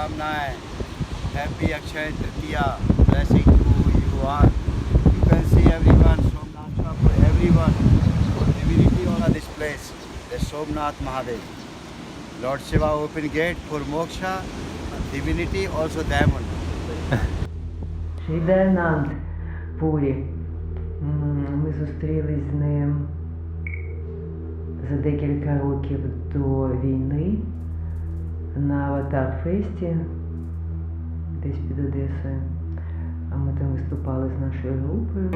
शुभकामनाएं happy Akshaya Tritiya blessing to you all. You can see everyone, Somnath Shapur, everyone, divinity all of this place, the Somnath Mahadev. Lord Shiva open gate for moksha, divinity also diamond. Шрідаянанд Пурі. М, Ми зустрілись з ним за декілька років до війни На Аватар Фесті, десь під Одесою. А ми там виступали з нашою групою.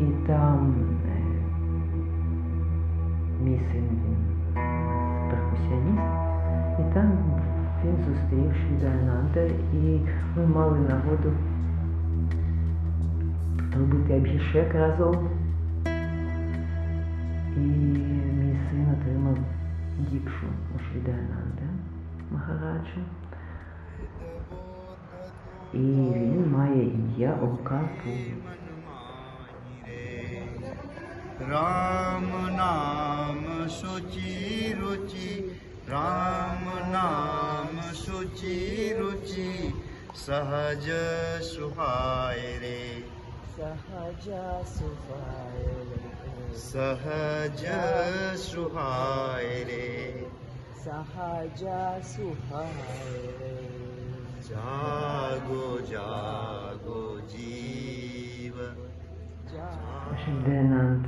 І там е, мій син він перкусіоніст. І там він зустрів Шрідаянанда і ми мали нагоду робити абхішек разом. І мій син отримав дікшу у Шрідаянанда Махараджа. І він має ім'я Окапу. राम नाम सुचि रुचि राम नाम सुचि रुचि सहज सुहाय रे Сахаджа सहज सुहाय रे సహజ జాగో జాగో జీవ Денант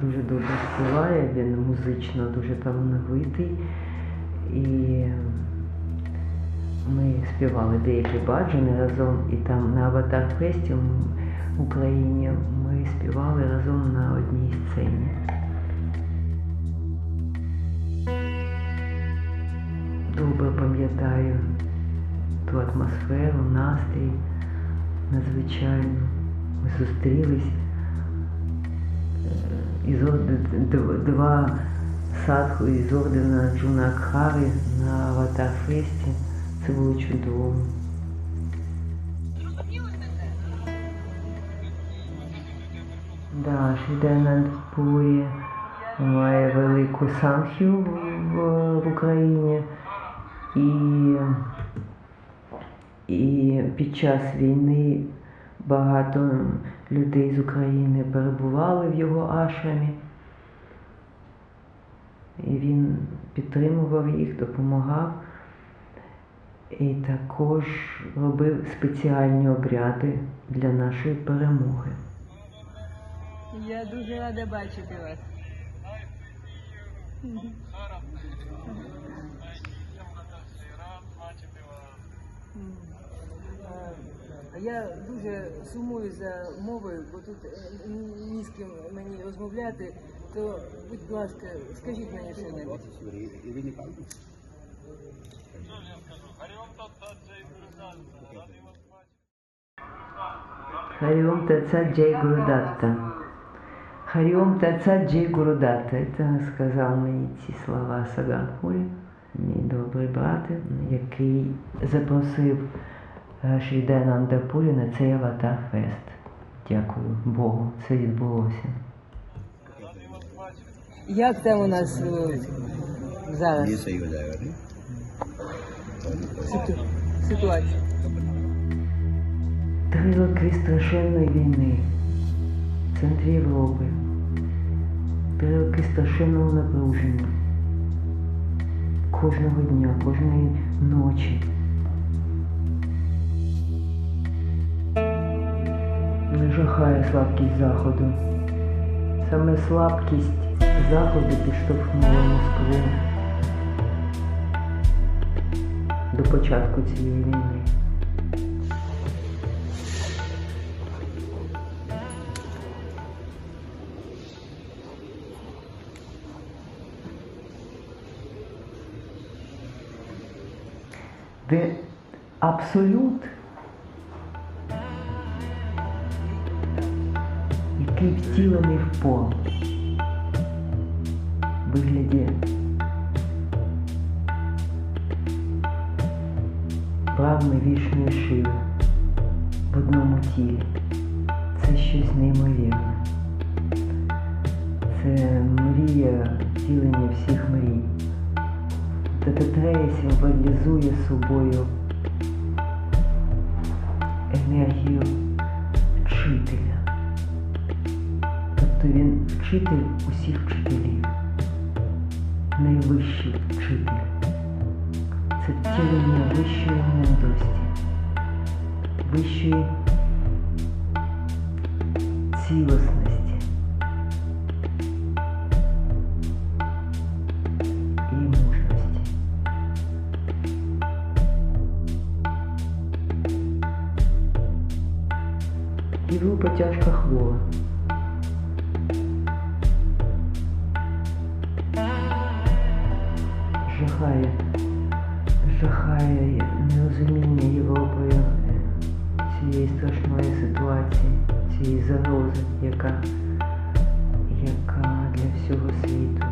дуже добре співає, він музично дуже талановитий. І ми співали деякі баджани разом і там на Аватар-фесті в Україні ми співали разом на одній сцені. Добре пам'ятаю ту атмосферу, настрій надзвичайно. Ми зустрілись е, із два садху із ордена Джунакхари на Аватар Фесті. Це було чудово. Да, Шрідананд Пурі має велику санхію в, в Україні. І, і під час війни багато людей з України перебували в його ашрамі. І він підтримував їх, допомагав. І також робив спеціальні обряди для нашої перемоги. Я дуже рада бачити вас. Я дуже сумую за мовою, бо тут е, ні з ким мені розмовляти, то будь ласка, скажіть мені що-небудь. Хариом Таца Джей Гурудатта. Хариом Таца Джей Гурудатта. Это сказав мені ці слова Саганпурі, мій добрий брат, який запросив е, Шрідананда Пурі на цей аватар фест. Дякую Богу, це відбулося. Як там у нас е, зараз ситу- ситуація? Три роки страшенної війни в центрі Європи. Три роки страшенного напруження. Кожного дня, кожної ночі. Не слабкість Заходу. Саме слабкість Заходу підштовхнула Москву до початку цієї війни. де абсолют, втілений в пол вигляді правми вішньої шиви в одному тілі. Це щось неймовірне. Це мрія втілення всіх мрій. Дататрея символізує собою енергію Тобто він вчитель усіх вчителів, найвищий вчитель. Це втілення вищої мудрості, вищої цілісності і мужності. Європа тяжко хвора. Жахає, жахає нерозуміння Європою цієї страшної ситуації, цієї загрози, яка, яка для всього світу.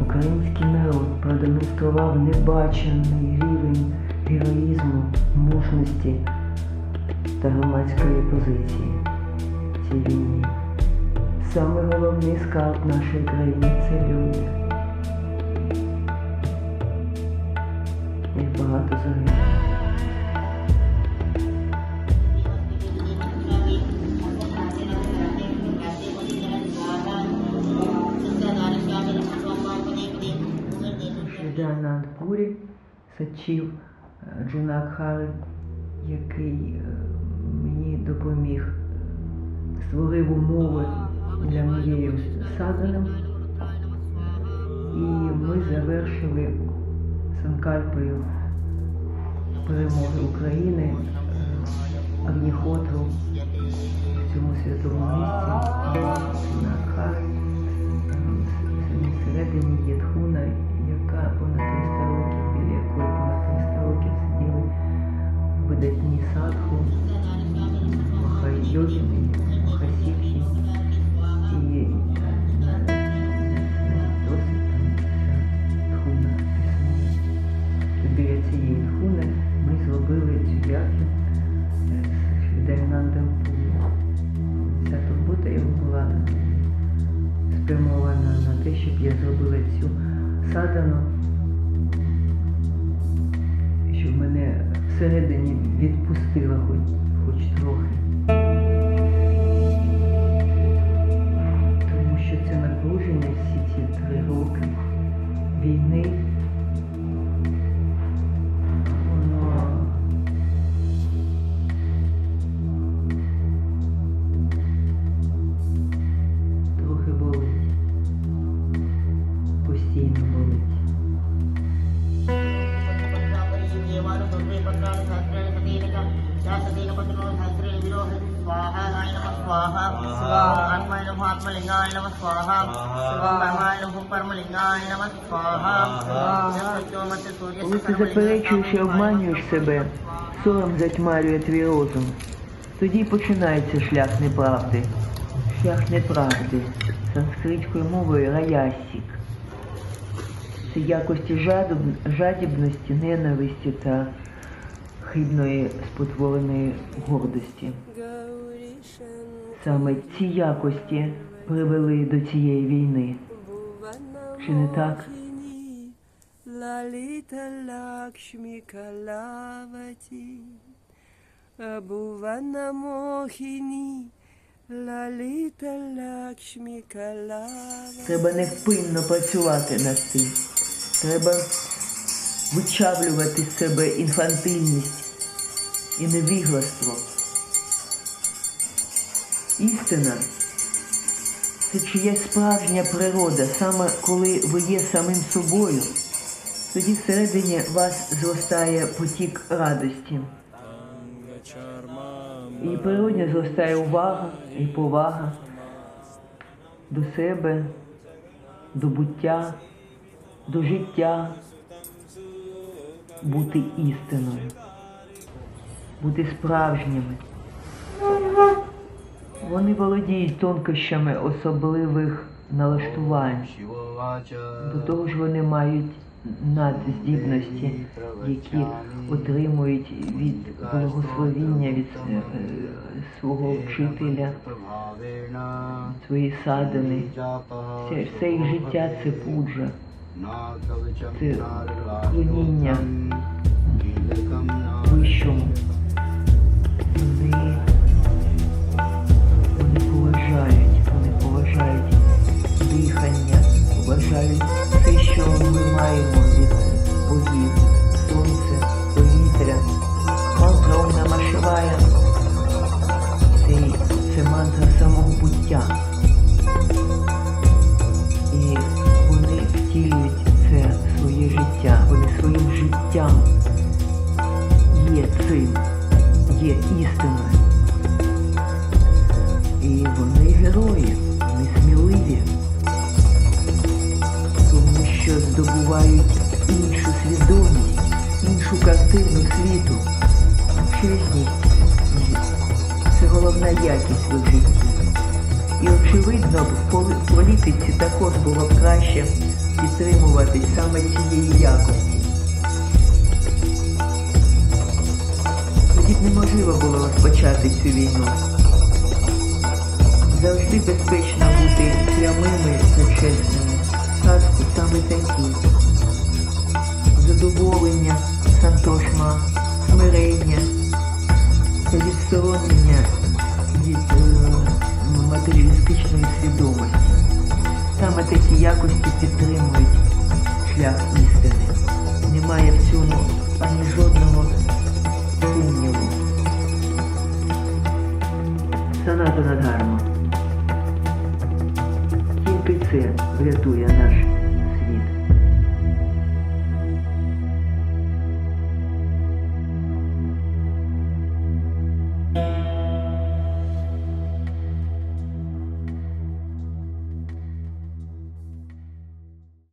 Український народ продемонстрував небачений рівень героїзму, мужності та громадської позиції цій війні. Саме головний скарб нашої країни це люди. Їх багато загинуло. Шридананд Пурі Сачів е, Джунак Хари, який е, мені допоміг, створив умови для моєї саданам. І ми завершили Санкальпою перемоги України е, Агніхотру в цьому святому місці на середині Всередині спрямована на те, щоб я зробила цю садану, щоб мене всередині відпустила хоч, хоч трохи. ఆత్మలింగాయ నమ స్వాహ పరమాయ నమ పరమలింగాయ నమ స్వాహ Коли ти заперечуєш і обманюєш себе, сором затьмарює твій розум. Тоді починається шлях неправди. Шлях неправди. Санскритською мовою раясік. Це якості жадоб- жадібності, ненависті та хибної спотвореної гордості. Саме ці якості привели до цієї війни. Чи не так? Abhuvana Mohini Lalita Lakshmi Kalavati Треба невпинно працювати над цим. Треба вичавлювати з себе інфантильність і невігластво. Істина це чиясь справжня природа, саме коли ви є самим собою, тоді всередині вас зростає потік радості. І природня зростає увага і повага до себе, до буття, до життя, бути істиною, бути справжніми. Вони володіють тонкощами особливих налаштувань. До того ж вони мають надздібності, які отримують від благословіння від е, свого вчителя, свої садини. Все, все їх життя це пуджа. Це клоніння Чесність це головна якість в житті. І очевидно, в політиці також було краще підтримувати саме цієї якості. Тоді б неможливо було розпочати цю війну. Завжди безпечно бути прямими та чесними. Казку саме такі. Підтримують шлях істини. Немає в цьому ані жодного сумніву. Саната Надарма. Тільки це врятує наш